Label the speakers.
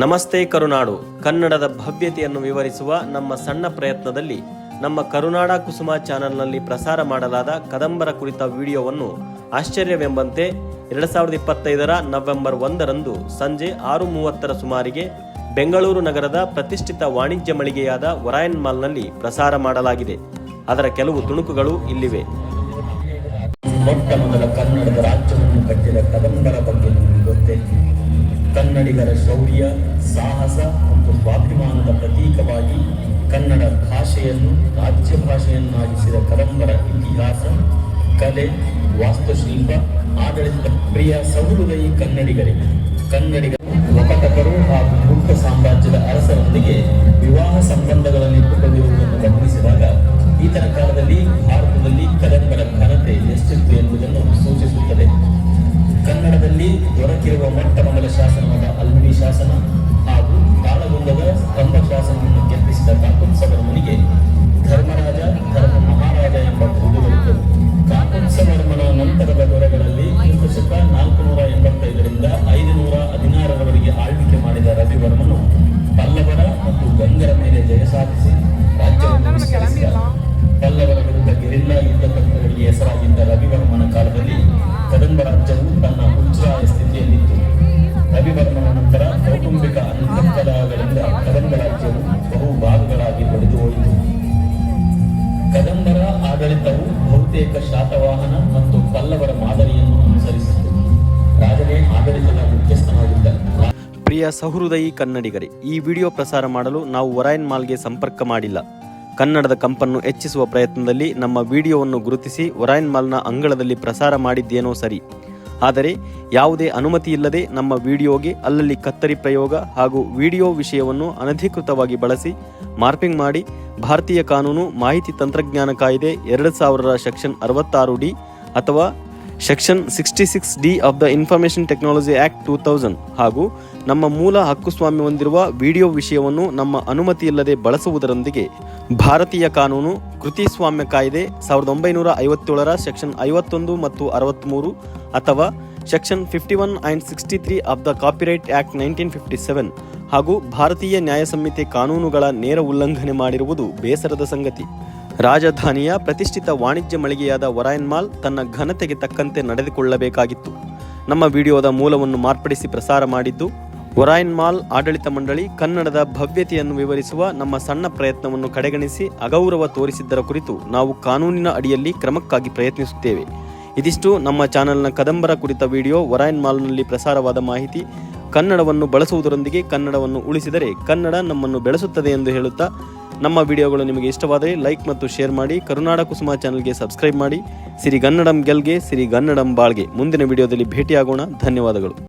Speaker 1: ನಮಸ್ತೆ ಕರುನಾಡು. ಕನ್ನಡದ ಭವ್ಯತೆಯನ್ನು ವಿವರಿಸುವ ನಮ್ಮ ಸಣ್ಣ ಪ್ರಯತ್ನದಲ್ಲಿ ನಮ್ಮ ಕರುನಾಡ ಕುಸುಮ ಚಾನೆಲ್ನಲ್ಲಿ ಪ್ರಸಾರ ಮಾಡಲಾದ ಕದಂಬರ ಕುರಿತ ವಿಡಿಯೋವನ್ನು ಆಶ್ಚರ್ಯವೆಂಬಂತೆ ಎರಡು ಸಾವಿರದ ಇಪ್ಪತ್ತೈದರ ನವೆಂಬರ್ ಒಂದರಂದು ಸಂಜೆ ಆರು ಮೂವತ್ತರ ಸುಮಾರಿಗೆ ಬೆಂಗಳೂರು ನಗರದ ಪ್ರತಿಷ್ಠಿತ ವಾಣಿಜ್ಯ ಮಳಿಗೆಯಾದ ಒರಾಯನ್ ಮಾಲ್ನಲ್ಲಿ ಪ್ರಸಾರ ಮಾಡಲಾಗಿದೆ. ಅದರ ಕೆಲವು ತುಣುಕುಗಳು ಇಲ್ಲಿವೆ.
Speaker 2: ಮೊಟ್ಟ ಮೊದಲ ಕನ್ನಡದ ರಾಜ್ಯವನ್ನು ಕಟ್ಟಿದ ಕದಂಬರ ಬಗ್ಗೆ ಕನ್ನಡಿಗರ ಶೌರ್ಯ, ಸಾಹಸ ಮತ್ತು ಸ್ವಾಭಿಮಾನದ ಪ್ರತೀಕವಾಗಿ ಕನ್ನಡ ಭಾಷೆಯನ್ನು ರಾಜ್ಯ ಭಾಷೆಯನ್ನಾಗಿಸಿದ ಕದಂಬರ ಇತಿಹಾಸ, ಕಲೆ, ವಾಸ್ತುಶಿಲ್ಪ ಆಡಳಿತ ಪ್ರಿಯ ಸಹೃದಯಿ ಕನ್ನಡಿಗರಿಗೆ ಕನ್ನಡಿಗರು ವಕಟಕರು ಹಾಗೂ ಗುಪ್ತ ಸಾಮ್ರಾಜ್ಯದ ಅರಸರೊಂದಿಗೆ ವಿವಾಹ ಸಂಬಂಧಗಳನ್ನು ಇಟ್ಟುಕೊಂಡಿರುವುದನ್ನು ಗಮನಿಸಿದಾಗ ಈತನ ಕಾಲದಲ್ಲಿ ಭಾರತದಲ್ಲಿ ಕದಂಬರ ಘನತೆ, ಎಷ್ಟಿತ್ತು ಕನ್ನಡದಲ್ಲಿ ದೊರಕಿರುವ ಮೊಟ್ಟ ಮೊದಲ ಶಾಸನವಾದ ಅಲ್ಮಿಡಿ ಶಾಸನ ಹಾಗೂ ಕಾಳಗುಂದದ ಕಂಬ ಶಾಸನವನ್ನು ಕೆತ್ತಿಸಿದ ಕಾಕುತ್ಸವರ್ಮನಿಗೆ ಧರ್ಮರಾಜ, ಧರ್ಮ ಮಹಾರಾಜ ಎಂಬ ಬಿರುದುಗಳಿದ್ದವು ಕಾಕುಂಸವರ್ಮನ ನಂತರದ ದೊರೆಗಳಲ್ಲಿ ಕ್ರಿಸ್ತಶಕ ನಾಲ್ಕುನೂರ ಎಂಬತ್ತೈದರಿಂದ ಐದುನೂರ ಹದಿನಾರರವರೆಗೆ ಆಳ್ವಿಕೆ ಮಾಡಿದ ರವಿವರ್ಮನು ಪಲ್ಲವರ ಮತ್ತು ಗಂಗರ ಮೇಲೆ ಜಯ ಸಾಧಿಸಿ ರಾಜ್ಯವನ್ನು ಪಲ್ಲವರ ವಿರುದ್ಧ ಗೆರಿಲ್ಲಾ ಯುದ್ಧ ತಂತ್ರಗಳಿಗೆ ಹೆಸರಾಗಿದ್ದ ಆಡಳಿತವು ಬಹುತೇಕ ಶಾತವಾಹನ ಮತ್ತು ಪಲ್ಲವರ ಮಾದರಿಯನ್ನು ಅನುಸರಿಸಿತು. ರಾಜನೇ ಆಡಳಿತದ ಮುಖ್ಯಸ್ಥನಾಗಿದ್ದ.
Speaker 1: ಪ್ರಿಯ ಸಹೃದಯಿ ಕನ್ನಡಿಗರೇ, ಈ ವಿಡಿಯೋ ಪ್ರಸಾರ ಮಾಡಲು ನಾವು ಒರಾಯನ್ ಮಾಲ್ಗೆ ಸಂಪರ್ಕ ಮಾಡಿಲ್ಲ. ಕನ್ನಡದ ಕಂಪನ್ನು ಹೆಚ್ಚಿಸುವ ಪ್ರಯತ್ನದಲ್ಲಿ ನಮ್ಮ ವಿಡಿಯೋವನ್ನು ಗುರುತಿಸಿ ಒರಾಯನ್ ಮಾಲ್ನ ಅಂಗಳದಲ್ಲಿ ಪ್ರಸಾರ ಮಾಡಿದ್ದೇನೋ ಸರಿ. ಆದರೆ ಯಾವುದೇ ಅನುಮತಿ ಇಲ್ಲದೆ ನಮ್ಮ ವಿಡಿಯೋಗೆ ಅಲ್ಲಲ್ಲಿ ಕತ್ತರಿ ಪ್ರಯೋಗ ಹಾಗೂ ವಿಡಿಯೋ ವಿಷಯವನ್ನು ಅನಧಿಕೃತವಾಗಿ ಬಳಸಿ ಮಾರ್ಪಿಂಗ್ ಮಾಡಿ ಭಾರತೀಯ ಕಾನೂನು ಮಾಹಿತಿ ತಂತ್ರಜ್ಞಾನ ಕಾಯ್ದೆ ಎರಡು ಸಾವಿರದ ಸೆಕ್ಷನ್ ಅರವತ್ತಾರು ಡಿ ಅಥವಾ section sixty six D of the information technology act two thousand ಹಾಗೂ ನಮ್ಮ ಮೂಲ ಹಕ್ಕುಸ್ವಾಮ್ಯ ಹೊಂದಿರುವ ವಿಡಿಯೋ ವಿಷಯವನ್ನು ನಮ್ಮ ಅನುಮತಿ ಇಲ್ಲದೆ ಬಳಸುವುದರೊಂದಿಗೆ ಭಾರತೀಯ ಕಾನೂನು ಕೃತಿಸ್ವಾಮ್ಯ ಕಾಯ್ದೆ ಸಾವಿರದ ಒಂಬೈನೂರ ಐವತ್ತೇಳರ ಸೆಕ್ಷನ್ ಐವತ್ತೊಂದು ಮತ್ತು ಅರವತ್ತ್ಮೂರು ಅಥವಾ section fifty one and sixty three of the copyright act nineteen fifty seven ಹಾಗೂ ಭಾರತೀಯ ನ್ಯಾಯ ಸಂಹಿತೆ ಕಾನೂನುಗಳ ನೇರ ಉಲ್ಲಂಘನೆ ಮಾಡಿರುವುದು ಬೇಸರದ ಸಂಗತಿ. ರಾಜಧಾನಿಯ ಪ್ರತಿಷ್ಠಿತ ವಾಣಿಜ್ಯ ಮಳಿಗೆಯಾದ ವರಾಯನ್ ಮಾಲ್ ತನ್ನ ಘನತೆಗೆ ತಕ್ಕಂತೆ ನಡೆದುಕೊಳ್ಳಬೇಕಾಗಿತ್ತು. ನಮ್ಮ ವಿಡಿಯೋದ ಮೂಲವನ್ನು ಮಾರ್ಪಡಿಸಿ ಪ್ರಸಾರ ಮಾಡಿದ್ದು ಒರಾಯನ್ ಮಾಲ್ ಆಡಳಿತ ಮಂಡಳಿ ಕನ್ನಡದ ಭವ್ಯತೆಯನ್ನು ವಿವರಿಸುವ ನಮ್ಮ ಸಣ್ಣ ಪ್ರಯತ್ನವನ್ನು ಕಡೆಗಣಿಸಿ ಅಗೌರವ ತೋರಿಸಿದ್ದರ ಕುರಿತು ನಾವು ಕಾನೂನಿನ ಅಡಿಯಲ್ಲಿ ಕ್ರಮಕ್ಕಾಗಿ ಪ್ರಯತ್ನಿಸುತ್ತೇವೆ. ಇದಿಷ್ಟು ನಮ್ಮ ಚಾನೆಲ್ನ ಕದಂಬರ ಕುರಿತ ವಿಡಿಯೋ. ವರಾಯನ್ ಮಾಲ್ನಲ್ಲಿ ಪ್ರಸಾರವಾದ ಮಾಹಿತಿ. ಕನ್ನಡವನ್ನು ಬಳಸುವುದರೊಂದಿಗೆ ಕನ್ನಡವನ್ನು ಉಳಿಸಿದರೆ ಕನ್ನಡ ನಮ್ಮನ್ನು ಬೆಳೆಸುತ್ತದೆ ಎಂದು ಹೇಳುತ್ತಾ. ನಮ್ಮ ವಿಡಿಯೋಗಳು ನಿಮಗೆ ಇಷ್ಟವಾದರೆ ಲೈಕ್ ಮತ್ತು ಶೇರ್ ಮಾಡಿ. ಕರುನಾಡ ಕುಸುಮ ಚಾನಲ್ಗೆ ಸಬ್ಸ್ಕ್ರೈಬ್ ಮಾಡಿ. ಸಿರಿಗನ್ನಡಂ ಗೆಲ್ಗೆ ಸಿರಿಗನ್ನಡಂ ಬಾಳ್ಗೆ. ಮುಂದಿನ ವಿಡಿಯೋದಲ್ಲಿ ಭೇಟಿಯಾಗೋಣ. ಧನ್ಯವಾದಗಳು.